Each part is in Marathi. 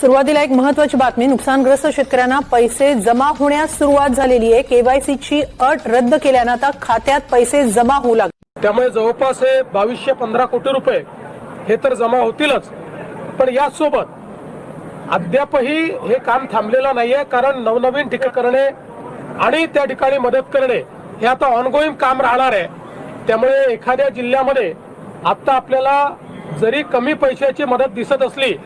सुरुवातीला एक महत्वाची बातमी नुकसानग्रस्त शेतकऱ्यांना पैसे जमा होण्यास सुरुवात झालेली आहे. केवायसीची अट रद्द केल्यानं आता खात्यात पैसे जमा होऊ लागले. त्यामुळे जवळपास हे बावीसशे पंधरा कोटी रुपये हे तर जमा होतीलच. पण याचसोबत अद्यापही हे काम थांबलेलं नाहीये कारण नवनवीन ठिकाण करणे आणि त्या ठिकाणी मदत करणे हे आता ऑनगोईंग काम राहणार आहे. त्यामुळे एखाद्या जिल्ह्यामध्ये आता आपल्याला जरी कमी पैशाची मदत दिसत असली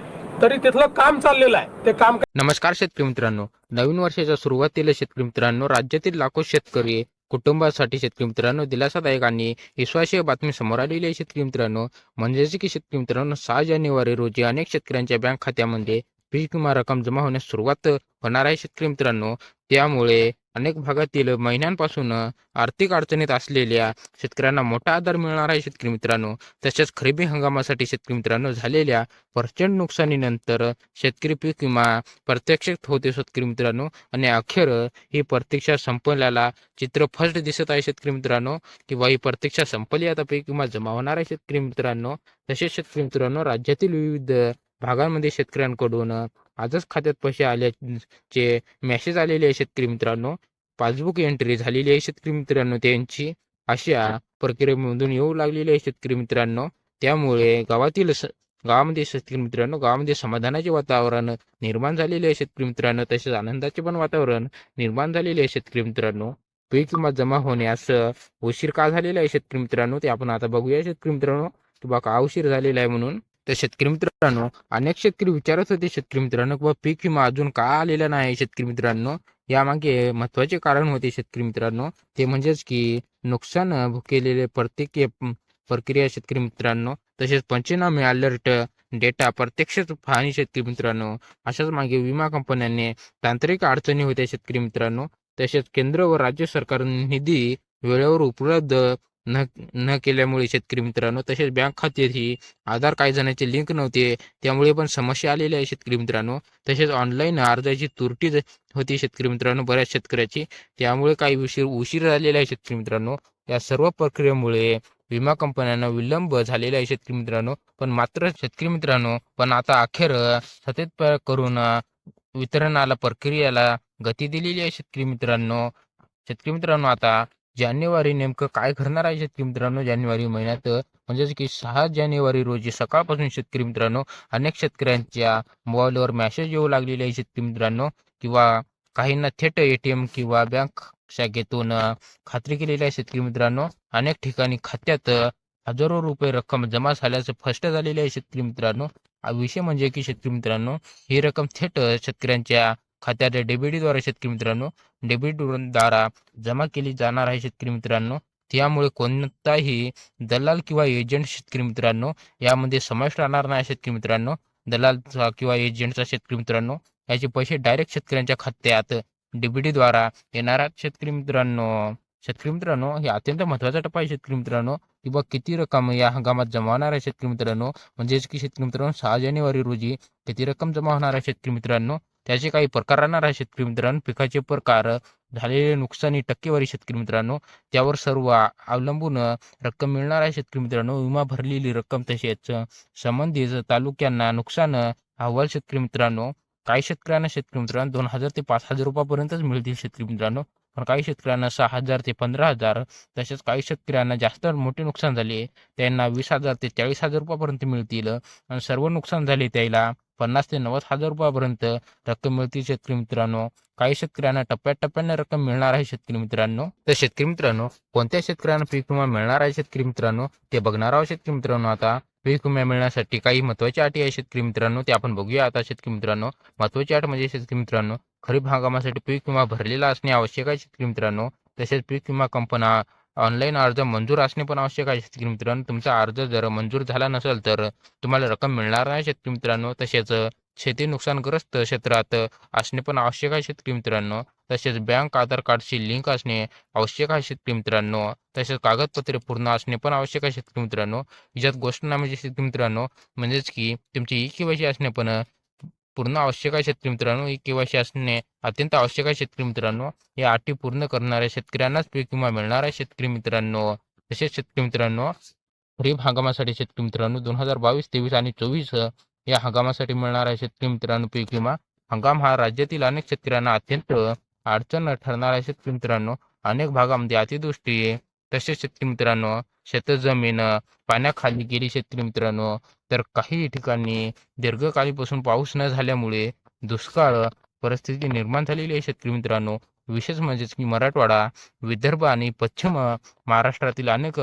तरी तिथलं काम चाललेलं आहे. ते काम नमस्कार शेतकरी मित्रांनो. नवीन वर्षाच्या सुरुवातीला शेतकरी मित्रांनो राज्यातील लाखो शेतकरी कुटुंबासाठी शेतकरी मित्रांनो दिलासादायक आणि विश्वासीय बातमी समोर आलेली आहे शेतकरी मित्रांनो. म्हणजेच की शेतकरी मित्रांनो सहा जानेवारी रोजी अनेक शेतकऱ्यांच्या बँक खात्यामध्ये विमा रक्कम जमा होण्यास सुरुवात होणार आहे शेतकरी मित्रांनो. त्यामुळे अनेक भागातील महिन्यांपासून आर्थिक अडचणीत असलेल्या शेतकऱ्यांना मोठा आधार मिळणार आहे शेतकरी मित्रांनो. तसेच खरेदी हंगामासाठी शेतकरी मित्रांनो झालेल्या प्रचंड नुकसानीनंतर शेतकरी पीक विमा प्रत्यक्ष होते शेतकरी मित्रांनो. आणि अखेर ही प्रतीक्षा संपल्याला चित्र फर्स्ट दिसत आहे शेतकरी मित्रांनो. किंवा ही प्रतीक्षा संपली आता पीक विमा जमा होणार आहे शेतकरी मित्रांनो. तसेच शेतकरी मित्रांनो राज्यातील विविध भागांमध्ये शेतकऱ्यांकडून आजच खात्यात पैसे आल्याचे मेसेज आलेले आहे शेतकरी मित्रांनो पासबुक एंट्री झालेली आहे शेतकरी मित्रांनो त्यांची. अशा प्रक्रियेमधून येऊ लागलेली आहे शेतकरी मित्रांनो. त्यामुळे गावातील गावामध्ये शेतकरी मित्रांनो गावामध्ये समाधानाचे वातावरण निर्माण झालेले आहे शेतकरी मित्रांनो. तसेच आनंदाचे पण वातावरण निर्माण झालेले आहे शेतकरी मित्रांनो. पीक किंवा जमा होण्यास उशीर का झालेला आहे शेतकरी मित्रांनो? ते आपण आता बघूया. शेतकरी मित्रांनो किंवा का उशीर झालेला आहे म्हणून? तर शेतकरी मित्रांनो अनेक शेतकरी विचारत होते शेतकरी मित्रांनो किंवा पीक विमा अजून का आलेला नाही शेतकरी मित्रांनो? यामागे महत्त्वाचे कारण होते शेतकरी मित्रांनो ते म्हणजेच की नुकसान केलेले प्रत्येक प्रक्रिया शेतकरी मित्रांनो तसेच पंचनामे अलर्ट डेटा प्रत्यक्षच पाहणी शेतकरी मित्रांनो अशाच मागे विमा कंपन्यांनी तांत्रिक अडचणी होत्या शेतकरी मित्रांनो तसेच केंद्र व राज्य सरकार निधी वेळेवर उपलब्ध न न केल्यामुळे शेतकरी मित्रांनो तसेच बँक खात्यातही आधार काही जणांचे लिंक नव्हते त्यामुळे पण समस्या आलेल्या आहे शेतकरी मित्रांनो. तसेच ऑनलाईन अर्जाची तुरटी होती शेतकरी मित्रांनो बऱ्याच शेतकऱ्याची. त्यामुळे काही उशीर उशीर झालेला आहे शेतकरी मित्रांनो. या सर्व प्रक्रियेमुळे विमा कंपन्यांना विलंब झालेला आहे शेतकरी मित्रांनो. पण मात्र शेतकरी मित्रांनो पण आता अखेर सतत करून वितरणाला प्रक्रियेला गती दिलेली आहे शेतकरी मित्रांनो. शेतकरी मित्रांनो आता जानेवारी नेमकं काय करणार आहे शेतकरी मित्रांनो? जानेवारी महिन्यात म्हणजेच की सहा जानेवारी रोजी सकाळपासून शेतकरी मित्रांनो अनेक शेतकऱ्यांच्या मोबाईलवर मेसेज येऊ लागलेले आहे शेतकरी मित्रांनो. किंवा काहींना थेट एटीएम किंवा बँक शाखेतून खात्री केलेली आहे शेतकरी मित्रांनो. अनेक ठिकाणी खात्यात हजारो रुपये रक्कम जमा झाल्याचं स्पष्ट झालेले आहे शेतकरी मित्रांनो. हा विषय म्हणजे की शेतकरी मित्रांनो ही रक्कम थेट शेतकऱ्यांच्या खात्यात डेबिटद्वारे शेतकरी मित्रांनो डेबिटद्वारा जमा केली जाणार आहे शेतकरी मित्रांनो. त्यामुळे कोणताही दलाल किंवा एजंट शेतकरी मित्रांनो यामध्ये समावेश राहणार नाही शेतकरी मित्रांनो. दलालचा किंवा एजंटचा शेतकरी मित्रांनो याचे पैसे डायरेक्ट शेतकऱ्यांच्या खात्यात डीबीटीद्वारा येणारा शेतकरी मित्रांनो. शेतकरी मित्रांनो हे अत्यंत महत्त्वाचा टप्पा आहे शेतकरी मित्रांनो. किंवा किती रक्कम या हंगामात जमा होणार आहे शेतकरी मित्रांनो? म्हणजेच की शेतकरी मित्रांनो सहा जानेवारी रोजी किती रक्कम जमा होणार आहे शेतकरी मित्रांनो? त्याचे काही प्रकार राहणार आहे शेतकरी मित्रांनो. पिकाचे प्रकार झालेले नुकसानी टक्केवारी शेतकरी मित्रांनो. त्यावर सर्व अवलंबून रक्कम मिळणार आहे शेतकरी मित्रांनो. विमा भरलेली रक्कम तसेच संबंधित तालुक्यांना नुकसान अहवाल शेतकरी मित्रांनो. काही शेतकऱ्यांना शेतकरी मित्रांनो दोन हजार ते पाच हजार रुपयापर्यंतच मिळतील शेतकरी मित्रांनो. पण काही शेतकऱ्यांना सहा हजार ते पंधरा हजार तसेच काही शेतकऱ्यांना जास्त मोठे नुकसान झाले. त्यांना वीस हजार ते चाळीस हजार रुपयापर्यंत मिळतील आणि सर्व नुकसान झाले त्याला पन्नास ते नव्वद हजार रुपयापर्यंत रक्कम मिळतील शेतकरी मित्रांनो. काही शेतकऱ्यांना टप्प्याटप्प्याने रक्कम मिळणार आहे शेतकरी मित्रांनो. तर शेतकरी मित्रांनो कोणत्या शेतकऱ्यांना पीक विमा मिळणार आहे शेतकरी मित्रांनो? ते बघणार आहोत शेतकरी मित्रांनो आता. पीक विमा मिळण्यासाठी काही महत्त्वाच्या अटी आहे शेतकरी मित्रांनो ते आपण बघूया. आता शेतकरी मित्रांनो महत्वाची अट म्हणजे शेतकरी मित्रांनो खरीप हंगामासाठी पीक विमा भरलेला असणे आवश्यक आहे शेतकरी मित्रांनो. तसेच पीक विमा कंपना ऑनलाईन अर्ज मंजूर असणे पण आवश्यक आहे शेतकरी मित्रांनो. तुमचा अर्ज जर मंजूर झाला नसेल तर तुम्हाला रक्कम मिळणार नाही शेतकरी मित्रांनो. तसेच शेती नुकसानग्रस्त क्षेत्रात असणे पण आवश्यक आहे शेतकरी मित्रांनो. तसेच बँक आधार कार्डशी लिंक असणे आवश्यक आहे शेतकरी मित्रांनो. तसेच कागदपत्रे पूर्ण असणे पण आवश्यक आहे शेतकरी मित्रांनो. याच्यात गोष्ट ना म्हणजे शेतकरी मित्रांनो म्हणजेच की तुमची ई केवायसी असणे पण पूर्ण आवश्यक आहे शेतकरी मित्रांनो. ई केवायसी असणे अत्यंत आवश्यक आहे शेतकरी मित्रांनो. या अटी पूर्ण करणाऱ्या शेतकऱ्यांनाच पीक विमा मिळणार आहे शेतकरी मित्रांनो. तसेच शेतकरी मित्रांनो खरीप हंगामासाठी शेतकरी मित्रांनो दोन हजार बावीस तेवीस आणि चोवीस या हंगामासाठी मिळणाऱ्या शेतकरी मित्रांनो पीक विमा. हंगाम हा राज्यातील अनेक शेतकऱ्यांना अत्यंत अडचण ठरणार आहे शेतकरी मित्रांनो. अनेक भागामध्ये अतिदृष्टी तसेच शेतकरी मित्रांनो शेतजमीन पाण्याखाली गेली शेतकरी मित्रांनो. तर काही ठिकाणी दीर्घकालीपासून पाऊस न झाल्यामुळे दुष्काळ परिस्थिती निर्माण झालेली आहे शेतकरी मित्रांनो. विशेष म्हणजेच की मराठवाडा विदर्भ आणि पश्चिम महाराष्ट्रातील अनेक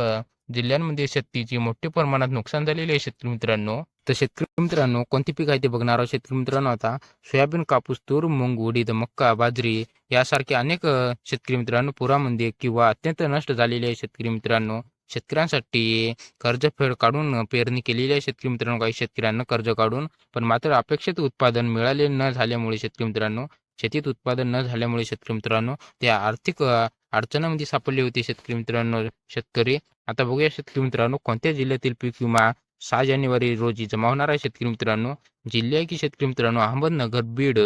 जिल्ह्यांमध्ये शेतीची मोठ्या प्रमाणात नुकसान झालेले आहे शेतकरी मित्रांनो. तर शेतकरी मित्रांनो कोणती पीक आहे ते बघणार आहोत शेतकरी मित्रांनो आता. सोयाबीन कापूस तूर मूंग उडीद मक्का बाजरी यासारखे अनेक शेतकरी मित्रांनो पुरामध्ये किंवा अत्यंत नष्ट झालेले आहे शेतकरी मित्रांनो. शेतकऱ्यांसाठी कर्जफेड काढून पेरणी केलेली आहे शेतकरी मित्रांनो. काही शेतकऱ्यांना कर्ज काढून पण मात्र अपेक्षित उत्पादन मिळाले न झाल्यामुळे शेतकरी मित्रांनो शेतीत उत्पादन न झाल्यामुळे शेतकरी मित्रांनो त्या आर्थिक अडचणामध्ये सापडले होते शेतकरी मित्रांनो शेतकरी. आता बघूया शेतकरी मित्रांनो कोणत्या जिल्ह्यातील पीक विमा सहा जानेवारी रोजी जमा होणार आहे शेतकरी मित्रांनो? जिल्हे आहे की शेतकरी मित्रांनो अहमदनगर बीड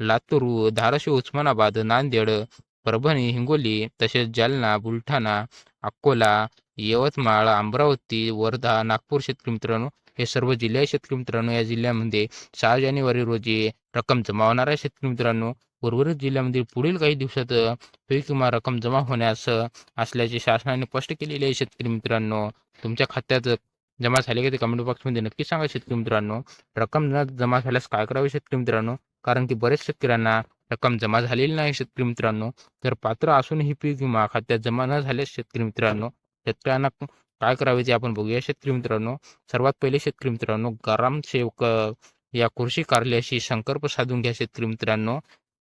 लातूर धाराशिव उस्मानाबाद नांदेड परभणी हिंगोली तसेच जालना बुलढाणा अकोला यवतमाळ अमरावती वर्धा नागपूर शेतकरी मित्रांनो हे सर्व जिल्हे शेतकरी मित्रांनो या जिल्ह्यामध्ये सहा जानेवारी रोजी रक्कम जमा होणार आहे. शेतकरी मित्रांनो उर्वरित जिल्ह्यामध्ये पुढील काही दिवसात पीक विमा रक्कम जमा होण्यास असल्याचे शासनाने स्पष्ट केलेले आहे. शेतकरी मित्रांनो तुमच्या खात्यात जमा झाले का ते कमेंट बॉक्समध्ये नक्की सांगा. शेतकरी मित्रांनो रक्कम न जमा झाल्यास काय करावे शेतकरी मित्रांनो? कारण की बरेच शेतकऱ्यांना रक्कम जमा झालेली नाही शेतकरी मित्रांनो. तर पात्र असूनही पीक विमा खात्यात जमा न झाल्यास शेतकरी मित्रांनो शेतकऱ्यांना काय करावे ते आपण बघूया. शेतकरी मित्रांनो सर्वात पहिले शेतकरी मित्रांनो ग्रामसेवक या कृषी कार्यालयाशी संकल्प साधून घ्या शेतकरी मित्रांनो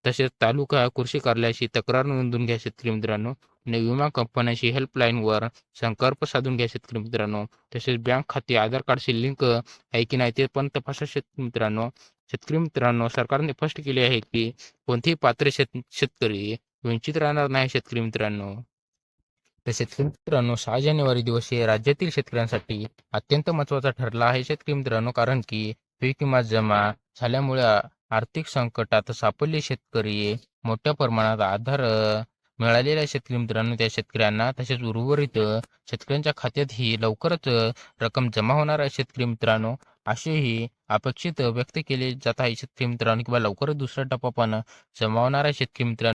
तसेच तालुका कृषी कार्यालयाशी तक्रार नोंदवून घ्या शेतकरी मित्रांनो आणि विमा कंपन्याशी हेल्पलाईनवर संकल्प साधून घ्या शेतकरी मित्रांनो तसेच बँक खाते आधार कार्डशी लिंक आहे की नाही ते पण तपासा शेतकरी मित्रांनो. शेतकरी मित्रांनो सरकारने स्पष्ट केले आहे की कोणतेही पात्र शेत शेतकरी वंचित राहणार नाही शेतकरी मित्रांनो. तसेच शेतकरी मित्रांनो सहा जानेवारी दिवस हे राज्यातील शेतकऱ्यांसाठी अत्यंत महत्त्वाचा ठरला आहे. शेतकरी मित्रांनो कारण की पीक विमा जमा झाल्यामुळे आर्थिक संकटात सापडले शेतकरी. मोठ्या प्रमाणात आधार मिळालेल्या शेतकरी मित्रांनो त्या शेतकऱ्यांना. तसेच उर्वरित शेतकऱ्यांच्या खात्यात ही लवकरच रक्कम जमा होणार आहे शेतकरी मित्रांनो. असेही अपेक्षित व्यक्त केले जात आहे. शेतकरी मित्रांनो किंवा लवकरच दुसरा टप्पा पण जमा होणार आहे. शेतकरी मित्रांनो